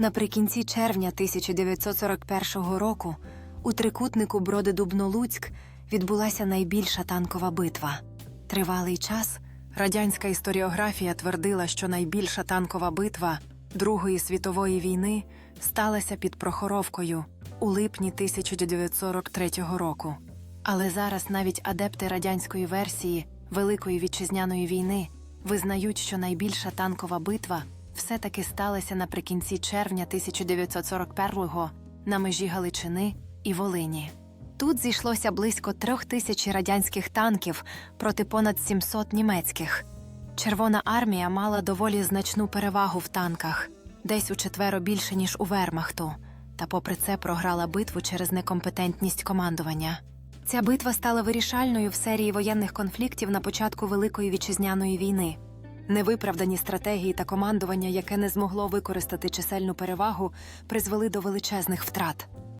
Наприкінці червня 1941 року у трикутнику Броди Дубно-Луцьк відбулася найбільша танкова битва. Тривалий час радянська історіографія твердила, що найбільша танкова битва Другої світової війни сталася під Прохоровкою у липні 1943 року. Але зараз навіть адепти радянської версії Великої вітчизняної війни визнають, що найбільша танкова битва все-таки сталася наприкінці червня 1941-го на межі Галичини і Волині. Тут зійшлося близько трьох тисяч радянських танків проти понад 700 німецьких. Червона армія мала доволі значну перевагу в танках, десь у четверо більше, ніж у Вермахту, та попри це програла битву через некомпетентність командування. Ця битва стала вирішальною в серії воєнних конфліктів на початку Великої вітчизняної війни. Невиправдані стратегії та командування, яке не змогло використати чисельну перевагу, призвели до величезних втрат.